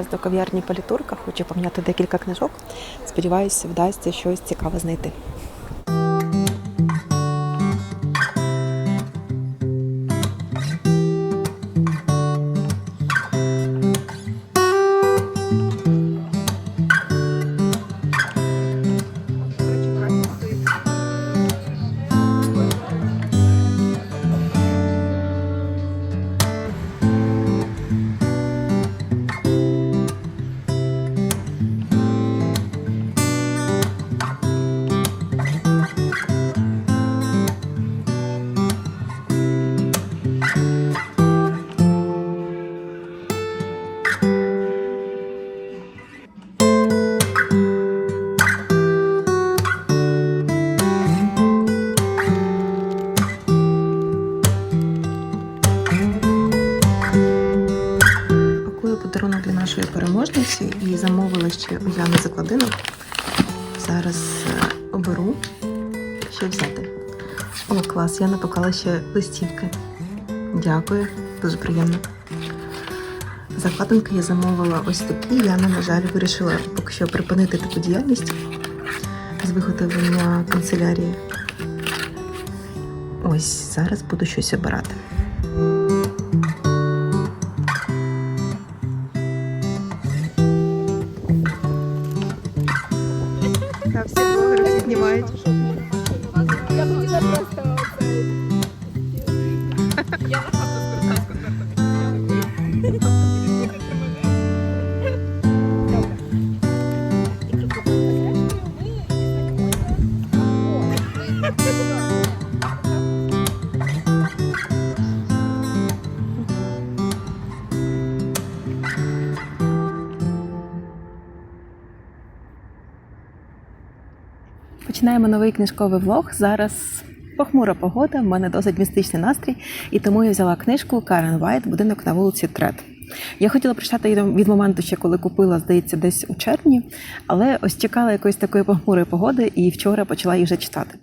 Зараз до кав'ярні Політурка, хочу поміняти декілька книжок. Сподіваюся, вдасться щось цікаве знайти. Подарунок для нашої переможниці і замовила ще Уляну закладинок. Зараз е, оберу, що взяти. О, клас, я напекала ще листівки. Дякую, дуже приємно. Закладинки я замовила ось такі. Яна, на жаль, вирішила поки що припинити таку діяльність з виготовлення канцелярії. Ось зараз буду щось обирати. Блогери всі знімають. Я хотіла просто. Я Починаємо новий книжковий влог. Зараз похмура погода, в мене досить містичний настрій, і тому я взяла книжку Карен Вайт Будинок на вулиці Трет. Я хотіла прочитати її від моменту, ще коли купила, здається, десь у червні, але ось чекала якоїсь такої похмурої погоди і вчора почала її вже читати.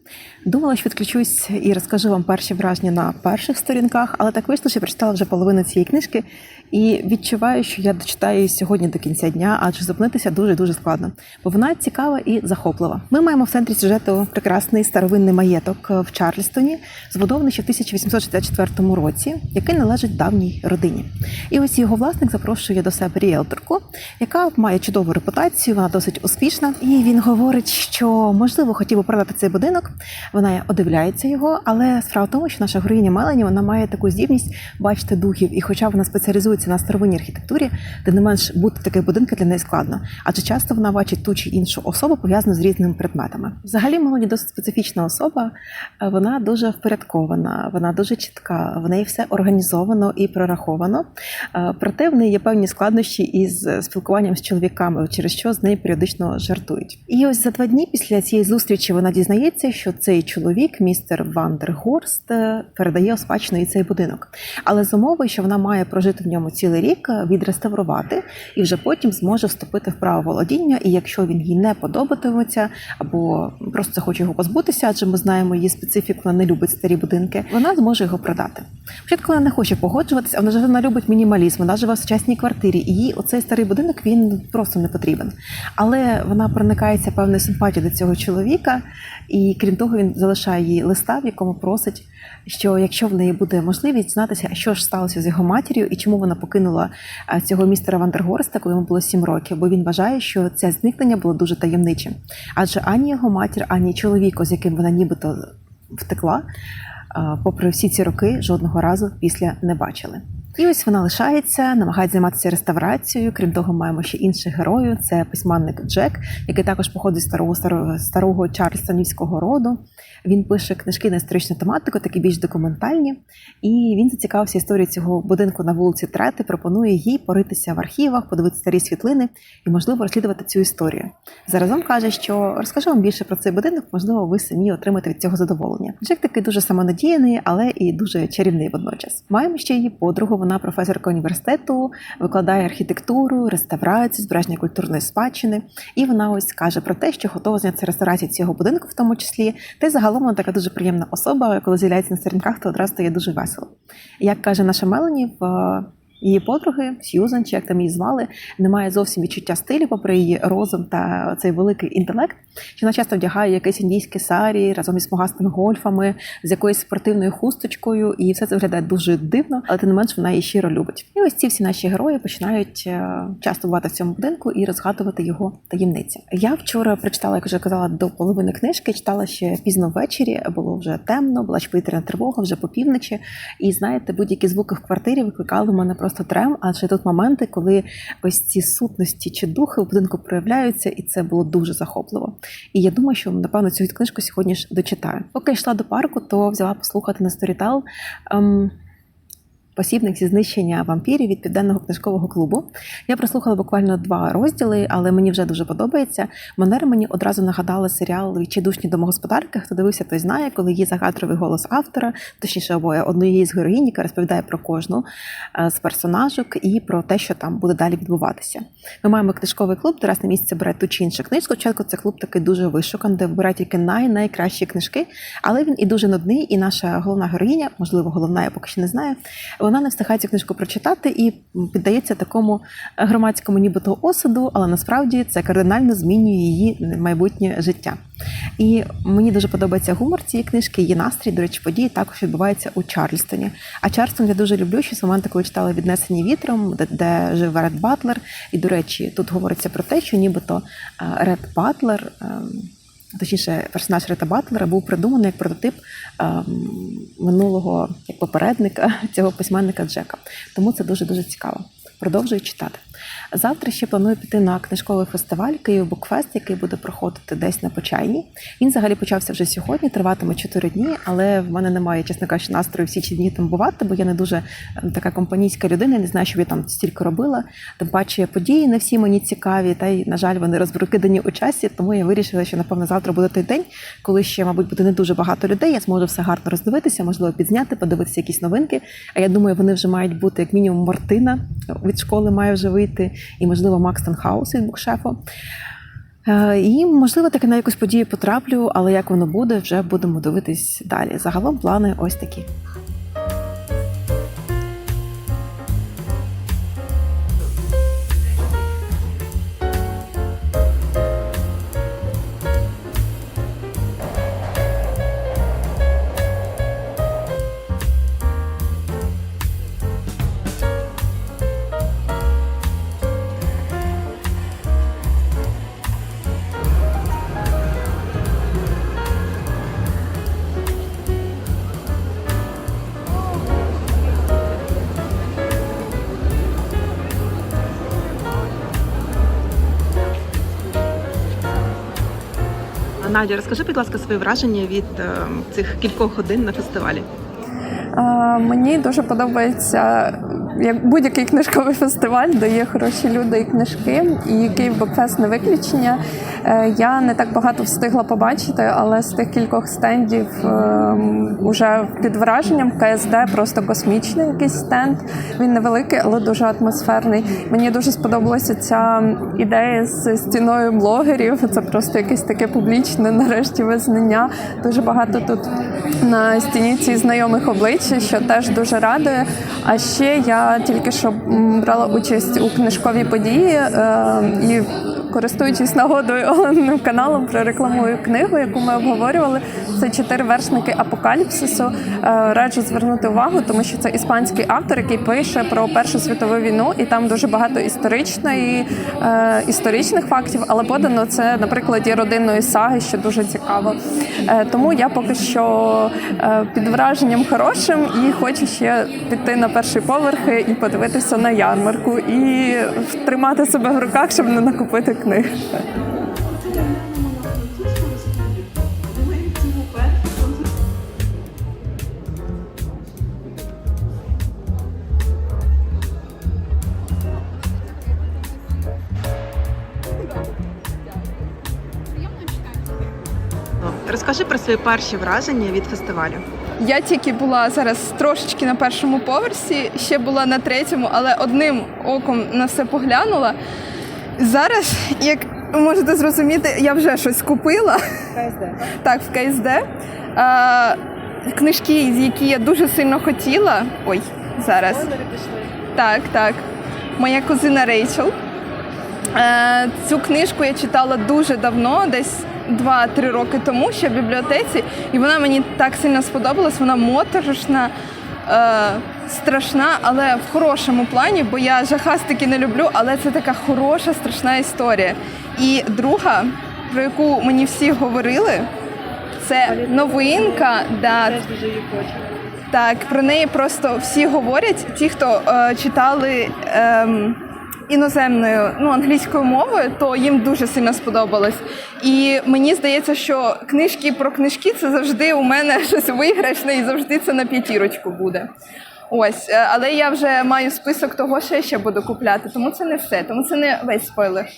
Думала, що відключусь і розкажу вам перші враження на перших сторінках, але так вийшло, що прочитала вже половину цієї книжки і відчуваю, що я дочитаю її сьогодні до кінця дня, адже зупинитися дуже дуже складно, бо вона цікава і захоплива. Ми маємо в центрі сюжету прекрасний старовинний маєток в Чарльстоні, збудований ще в 1864 році, який належить давній родині. І ось його власник запрошує до себе ріелторку, яка має чудову репутацію, вона досить успішна. І він говорить, що можливо хотів би продати цей будинок. Вона одивляється його, але справа в тому, що наша героїня Мелані вона має таку здібність бачити духів, і хоча вона спеціалізується на старовинній архітектурі, де не менш бути такі будинки для неї складно, адже часто вона бачить ту чи іншу особу пов'язану з різними предметами. Взагалі, Мелані досить специфічна особа. е, Вона дуже впорядкована, вона дуже чітка, в неї все організовано і прораховано. Е, неї є певні складнощі із спілкуванням з чоловіками, через що з неї періодично жартують. І ось за два дні після цієї зустрічі вона дізнається, що цей чоловік, містер Вандергорст, е, передає і цей будинок. Але з умови, що вона має прожити в ньому цілий рік, е, відреставрувати і вже потім зможе вступити в право володіння. І якщо він їй не подобатиметься або просто захоче його позбутися, адже ми знаємо її специфіку, вона не любить старі будинки, вона зможе його продати. Спочатку вона не хоче погоджуватися, вона ж вона любить мінімалізм. Вона живе в сучасній квартирі, і їй оцей старий будинок він просто не потрібен. Але вона проникається певною симпатією до цього чоловіка, і крім того, він залишає їй листа, в якому просить, що якщо в неї буде можливість знатися, що ж сталося з його матір'ю і чому вона покинула цього містера Вандергорста, коли йому було сім років, бо він вважає, що це зникнення було дуже таємничим. Адже ані його матір, ані чоловіку, з яким вона нібито втекла, попри всі ці роки, жодного разу після не бачили. І ось вона лишається, намагається займатися реставрацією. Крім того, маємо ще інших героїв. Це письменник Джек, який також походить з старого старого, старого чарльстонівського роду. Він пише книжки на історичну тематику, такі більш документальні. І він зацікавився історією цього будинку на вулиці Трети. Пропонує їй поритися в архівах, подивитися старі світлини і, можливо, розслідувати цю історію. Заразом каже, що розкажу вам більше про цей будинок, можливо, ви самі отримаєте від цього задоволення. Джек такий дуже самонадіяний, але і дуже чарівний водночас. Маємо ще її подругу. Вона професорка університету, викладає архітектуру, реставрацію, збереження культурної спадщини. І вона ось каже про те, що готова зняти реставрацію цього будинку, в тому числі. Та й загалом вона така дуже приємна особа. Коли з'являється на сторінках, то одразу стає дуже весело. Як каже наша Мелані, в її подруги, Сьюзан, чи як там її звали, немає зовсім відчуття стилю, попри її розум та цей великий інтелект. Вона часто вдягає якесь індійське сарі разом із смугастими гольфами, з якоюсь спортивною хусточкою, і все це виглядає дуже дивно, але тим не менш вона її щиро любить. І ось ці всі наші герої починають е, часто бувати в цьому будинку і розгадувати його таємниці. Я вчора прочитала, як вже казала, до половини книжки, читала ще пізно ввечері, було вже темно, була повітряна тривога, вже по півночі. І знаєте, будь-які звуки в квартирі викликали мене просто трем. Адже тут моменти, коли ось ці сутності чи духи у будинку проявляються, і це було дуже захопливо. І я думаю, що напевно цю книжку сьогодні ж дочитаю. Поки йшла до парку, то взяла послухати на сторітал. ем, посібник зі знищення вампірів від південного книжкового клубу. Я прослухала буквально два розділи, але мені вже дуже подобається. Манери мені одразу нагадали серіал Відчайдушні домогосподарки. Хто дивився, той знає, коли є загадровий голос автора, точніше обоє однієї з героїнь, яка розповідає про кожну е, з персонажок і про те, що там буде далі відбуватися. Ми маємо книжковий клуб, де раз на місяць бере ту чи іншу книжку. Спочатку це клуб такий дуже вишукан, де вибирають тільки най найкращі книжки, але він і дуже нудний. І наша головна героїня, можливо, головна, я поки що не знаю. Вона не встигає цю книжку прочитати і піддається такому громадському нібито осуду, але насправді це кардинально змінює її майбутнє життя. І мені дуже подобається гумор цієї книжки, її настрій. До речі, події також відбуваються у Чарльстоні. А Чарльстон я дуже люблю, що з моменту, коли читала віднесені вітром, де, де жив Ред Батлер. І, до речі, тут говориться про те, що нібито е, Ред Батлер. Точніше, персонаж Рета Батлера був придуманий як прототип ем, минулого як попередника цього письменника Джека. Тому це дуже дуже цікаво. Продовжую читати. Завтра ще планую піти на книжковий фестиваль Київ Букфест, який буде проходити десь на Почайні. Він взагалі почався вже сьогодні, триватиме 4 дні, але в мене немає, чесно кажучи, настрою всі ці дні там бувати, бо я не дуже ем, така компанійська людина, не знаю, що я там стільки робила. Тим паче події не всі мені цікаві, та й, на жаль, вони розброкидані у часі, тому я вирішила, що напевно завтра буде той день, коли ще, мабуть, буде не дуже багато людей. Я зможу все гарно роздивитися, можливо, підзняти, подивитися якісь новинки. А я думаю, вони вже мають бути як мінімум Мартина від школи має вже вийти, і можливо Макс Танхаус від букшефу. Е, І можливо таки на якусь подію потраплю, але як воно буде, вже будемо дивитись далі. Загалом плани ось такі. Надя, розкажи, будь ласка, свої враження від е, цих кількох годин на фестивалі. Мені дуже подобається як будь-який книжковий фестиваль, де є хороші люди і книжки, і Київ Букфест не виключення. Е, Я не так багато встигла побачити, але з тих кількох стендів ем, уже під враженням КСД просто космічний якийсь стенд. Він невеликий, але дуже атмосферний. Мені дуже сподобалася ця ідея з стіною блогерів. Це просто якесь таке публічне, нарешті, визнання. Дуже багато тут на стіні ці знайомих облич, що теж дуже радує. А ще я тільки що брала участь у книжковій події е, і. Користуючись нагодою Оленим каналом, прорекламую книгу, яку ми обговорювали. Це чотири вершники апокаліпсису. Е, Раджу звернути увагу, тому що це іспанський автор, який пише про Першу світову війну, і там дуже багато історичної е, історичних фактів, але подано це на прикладі родинної саги, що дуже цікаво. Е, Тому я поки що під враженням хорошим і хочу ще піти на перший поверх і подивитися на ярмарку і тримати себе в руках, щоб не накупити книг. Розкажи про свої перші враження від фестивалю. Я тільки була зараз трошечки на першому поверсі, ще була на третьому, але одним оком на все поглянула. Зараз, як ви можете зрозуміти, я вже щось купила. КСД. Так, в КСД. А, книжки, які я дуже сильно хотіла. Ой, зараз. Так, так. Моя кузина Рейчел. Е, Цю книжку я читала дуже давно, десь 2-3 роки тому, ще в бібліотеці, і вона мені так сильно сподобалась. Вона моторошна, е, страшна, але в хорошому плані, бо я жахастики не люблю, але це така хороша, страшна історія. І друга, про яку мені всі говорили, це новинка. Да, так, про неї просто всі говорять. Ті, хто е, читали ем, іноземною, ну англійською мовою, то їм дуже сильно сподобалось. І мені здається, що книжки про книжки це завжди у мене щось виграшне, і завжди це на п'ятірочку буде. Ось, е, але я вже маю список того, що я ще буду купляти, тому це не все, тому це не весь спойлер.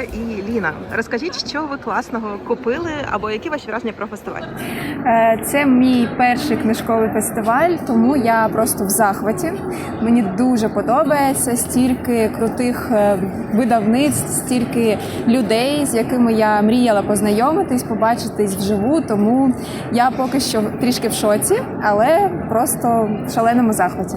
І Ліна, розкажіть, що ви класного купили або які ваші враження про фестиваль? Е, Це мій перший книжковий фестиваль, тому я просто в захваті. Мені дуже подобається стільки крутих е, видавництв, стільки людей, з якими я мріяла познайомитись, побачитись вживу. Тому я поки що трішки в шоці, але просто в шаленому захваті.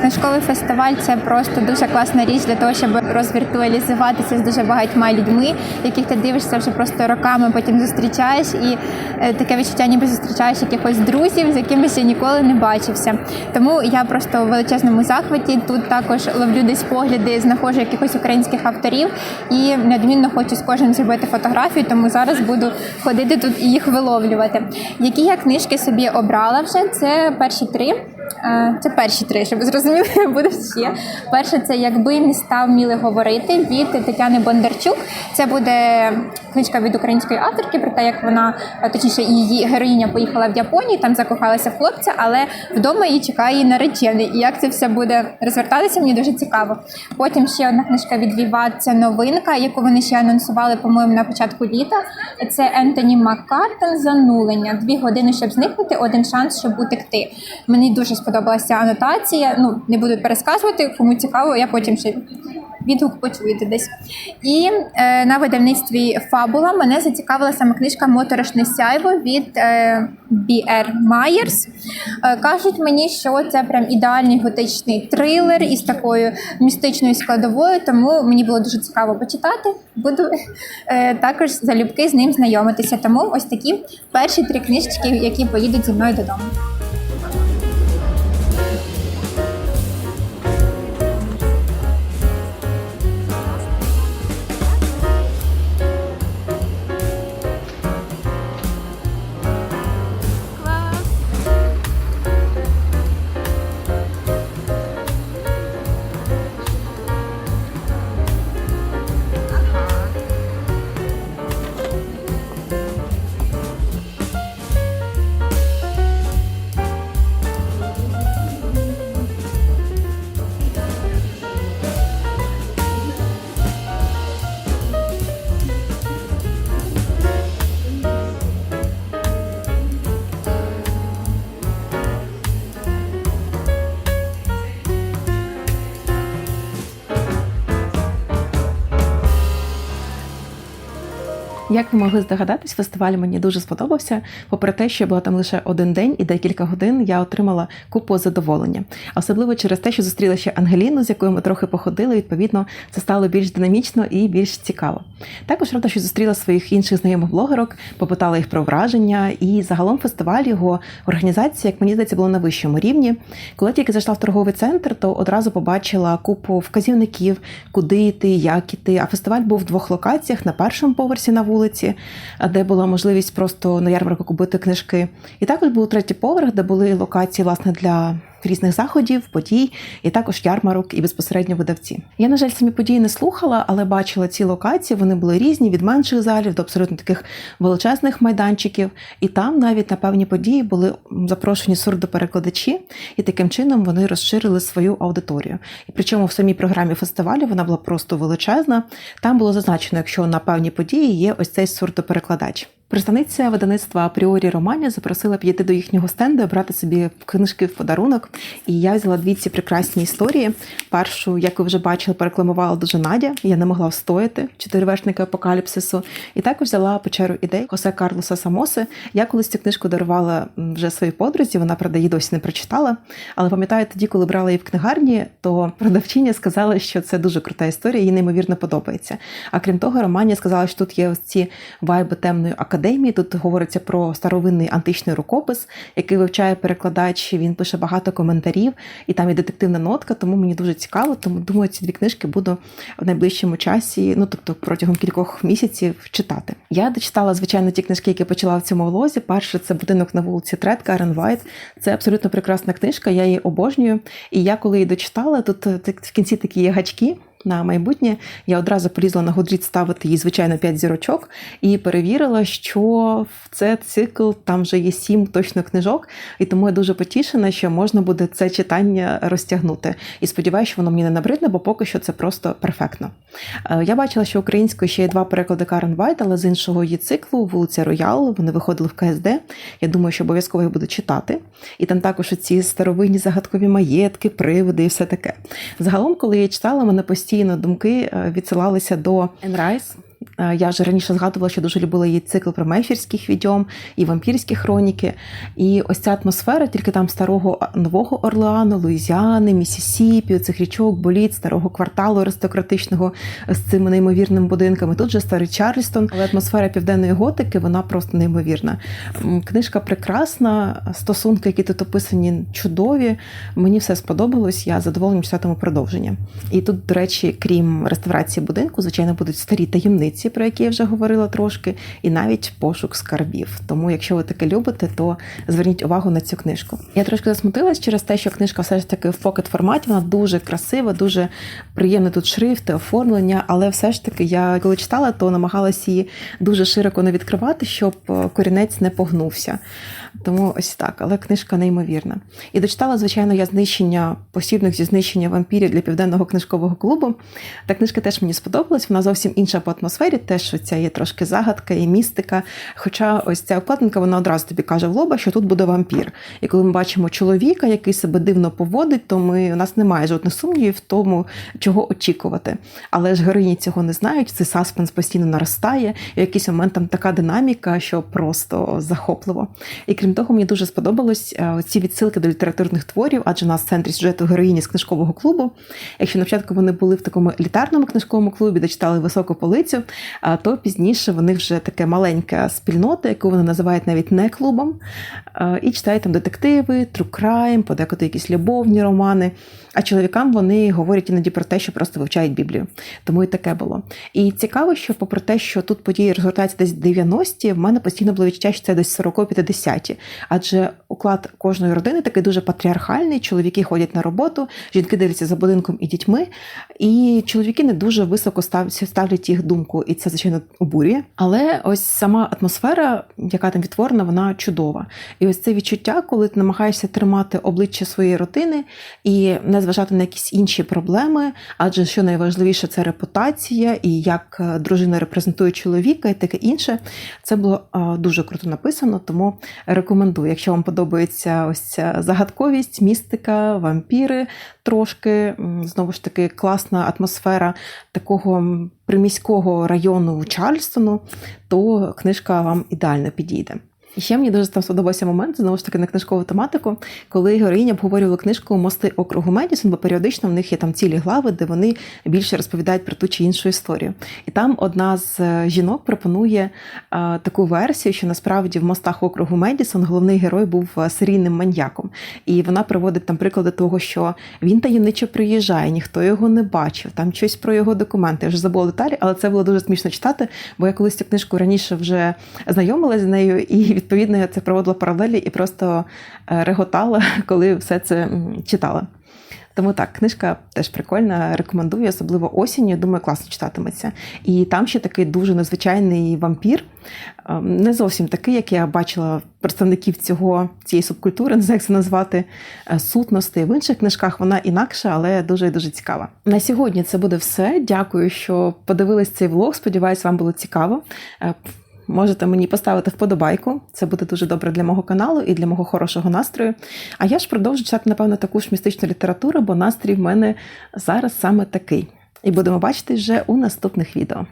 Книжковий фестиваль це просто дуже класна річ для того, щоб розвіртуалізуватися з дуже багатьма людьми, яких ти дивишся вже просто роками, потім зустрічаєш, і е, таке відчуття, ніби зустрічаєш якихось друзів, з якими ще ніколи не бачився. Тому я просто у величезному захваті. Тут також ловлю десь погляди, знаходжу якихось українських авторів і неодмінно хочу з кожним зробити фотографію, тому зараз буду ходити тут і їх виловлювати. Які я книжки собі обрала вже? Це перші три. Е, Це перші три, щоб зрозуміли, буде ще. Перше, це якби міста вміли говорити від Тетяни Бондарчук. Це буде книжка від української авторки про те, як вона, е, точніше, її героїня поїхала в Японію, там закохалася хлопця, але вдома її чекає наречений. І як це все буде розвертатися, мені дуже цікаво. Потім ще одна книжка від Віва, це новинка, яку вони ще анонсували, по-моєму, на початку літа. Це Ентоні Маккартон Занулення. Дві години, щоб зникнути, один шанс, щоб утекти. Мені дуже сподобалася анотація. Ну, не буду пересказувати, кому цікаво, я потім ще відгук почуєте десь. І е, на видавництві Фабула мене зацікавила саме книжка Моторошне сяйво від е. Myers. Е, кажуть мені, що це прям ідеальний готичний трилер із такою містичною складовою, тому мені було дуже цікаво почитати. Буду е, також залюбки з ним знайомитися. Тому ось такі перші три книжечки, які поїдуть зі мною додому. Як ви могли здогадатись, фестиваль мені дуже сподобався. Попри те, що була там лише один день і декілька годин, я отримала купу задоволення. Особливо через те, що зустріла ще Ангеліну, з якою ми трохи походили. Відповідно, це стало більш динамічно і більш цікаво. Також рада, що зустріла своїх інших знайомих блогерок, попитала їх про враження. І загалом фестиваль його організація, як мені здається, було на вищому рівні. Коли тільки зайшла в торговий центр, то одразу побачила купу вказівників, куди йти, як іти. А фестиваль був в двох локаціях: на першому поверсі на вулиці, де була можливість просто на ярмарку купити книжки. І також був третій поверх, де були локації власне для різних заходів, подій, і також ярмарок і безпосередньо видавці. Я, на жаль, самі події не слухала, але бачила ці локації. Вони були різні від менших залів до абсолютно таких величезних майданчиків. І там навіть на певні події були запрошені сурдоперекладачі, і таким чином вони розширили свою аудиторію. І причому в самій програмі фестивалю вона була просто величезна. Там було зазначено, якщо на певні події є ось цей сурдоперекладач. Представниця видавництва Апріорі Романі запросила підійти до їхнього стенду брати собі книжки в подарунок. І я взяла дві ці прекрасні історії. Першу, як ви вже бачили, порекламувала дуже Надя. Я не могла встояти чотиривершника апокаліпсису. І також взяла печеру ідей Хосе Карлоса Самоси. Я колись цю книжку дарувала вже своїй подрузі. Вона правда її досі не прочитала. Але пам'ятаю, тоді, коли брала її в книгарні, то продавчиня сказала, що це дуже крута історія, їй неймовірно подобається. А крім того, Романія сказала, що тут є ось ці вайби темної академії. Тут говориться про старовинний античний рукопис, який вивчає перекладач. Він пише багато коментарів, і там є детективна нотка, тому мені дуже цікаво. Тому думаю, ці дві книжки буду в найближчому часі, ну тобто протягом кількох місяців читати. Я дочитала, звичайно, ті книжки, які почала в цьому влозі. Перше це будинок на вулиці Тред Карен Вайт. Це абсолютно прекрасна книжка. Я її обожнюю. І я коли її дочитала, тут в кінці такі є гачки на майбутнє. Я одразу полізла на Goodreads ставити їй, звичайно, 5 зірочок і перевірила, що в це цикл там вже є 7 точно книжок, і тому я дуже потішена, що можна буде це читання розтягнути. І сподіваюся, що воно мені не набридне, бо поки що це просто перфектно. Е, Я бачила, що українською ще є два переклади Карен Вайт, але з іншого її циклу вулиця Роял. Вони виходили в КСД. Я думаю, що обов'язково їх буду читати. І там також ці старовинні загадкові маєтки, привиди і все таке. Загалом, коли я читала, мене постійно думки е, відсилалися до Енрайс. Е, Я вже раніше згадувала, що дуже любила її цикл про мефірських відьом і вампірські хроніки. І ось ця атмосфера, тільки там старого нового Орлеану, Луїзіани, Місісіпі, цих річок, боліт, старого кварталу аристократичного з цими неймовірними будинками. Тут же старий Чарльстон, але атмосфера південної готики вона просто неймовірна. Книжка прекрасна, стосунки, які тут описані, чудові. Мені все сподобалось. Я з задоволенням читатиму продовження. І тут, до речі, крім реставрації будинку, звичайно, будуть старі таємниці, про які я вже говорила трошки, і навіть пошук скарбів. Тому, якщо ви таке любите, то зверніть увагу на цю книжку. Я трошки засмутилась через те, що книжка все ж таки в покет форматі, вона дуже красива, дуже приємний тут шрифти, оформлення, але все ж таки я коли читала, то намагалась її дуже широко не відкривати, щоб е, корінець не погнувся. Тому ось так, але книжка неймовірна. І дочитала, звичайно, я знищення посібник зі знищення вампірів для південного книжкового клубу. Та книжка теж мені сподобалась. Вона зовсім інша по атмосфері. Теж ця є трошки загадка і містика. Хоча ось ця обкладинка, вона одразу тобі каже в лоба, що тут буде вампір. І коли ми бачимо чоловіка, який себе дивно поводить, то ми у нас немає жодних сумнівів в тому, чого очікувати. Але ж героїні цього не знають. Цей саспенс постійно наростає. І в якийсь момент там така динаміка, що просто захопливо. І крім того, мені дуже сподобалось е, ці відсилки до літературних творів, адже у нас в центрі сюжету героїні з книжкового клубу. Якщо на початку вони були в такому елітарному книжковому клубі, де читали високу полицю, то пізніше вони вже таке маленька спільнота, яку вони називають навіть не клубом, і читають там детективи, crime, подекуди якісь любовні романи. А чоловікам вони говорять іноді про те, що просто вивчають Біблію. Тому і таке було. І цікаво, що попри те, що тут події розгортаються десь 90-ті, в мене постійно було відчуття, що це десь 40-50-ті. Адже уклад кожної родини такий дуже патріархальний. Чоловіки ходять на роботу, жінки дивляться за будинком і дітьми, і чоловіки не дуже високо ставлять їх думку, і це звичайно обурює. Але ось сама атмосфера, яка там відтворена, вона чудова. І ось це відчуття, коли ти намагаєшся тримати обличчя своєї родини і не зважати на якісь інші проблеми, адже що найважливіше це репутація і як е, дружина репрезентує чоловіка, і таке інше. Це було е, дуже круто написано, тому рекомендую. Якщо вам подобається ось ця загадковість, містика, вампіри трошки, знову ж таки, класна атмосфера такого приміського району Чарльстону, то книжка вам ідеально підійде. І ще мені дуже там сподобався момент, знову ж таки, на книжкову тематику, коли героїня обговорювала книжку Мости округу Медісон, бо періодично в них є там цілі глави, де вони більше розповідають про ту чи іншу історію. І там одна з е, жінок пропонує е, таку версію, що насправді в мостах округу Медісон головний герой був е, серійним маньяком. І вона приводить там приклади того, що він таємничо приїжджає, ніхто його не бачив, там щось про його документи. Я вже забула деталі, але це було дуже смішно читати, бо я колись цю книжку раніше вже знайомилася з нею і відповідно я це проводила паралелі і просто е, реготала, коли все це читала. Тому так, книжка теж прикольна, рекомендую, особливо осінню. Думаю, класно читатиметься. І там ще такий дуже незвичайний вампір. Ем, Не зовсім такий, як я бачила представників цього цієї субкультури, не знаю, як це назвати е, сутності. В інших книжках вона інакша, але дуже дуже цікава. На сьогодні це буде все. Дякую, що подивились цей влог. Сподіваюсь, вам було цікаво. Можете мені поставити вподобайку. Це буде дуже добре для мого каналу і для мого хорошого настрою. А я ж продовжу читати, напевно, таку ж містичну літературу, бо настрій в мене зараз саме такий. І будемо бачити вже у наступних відео.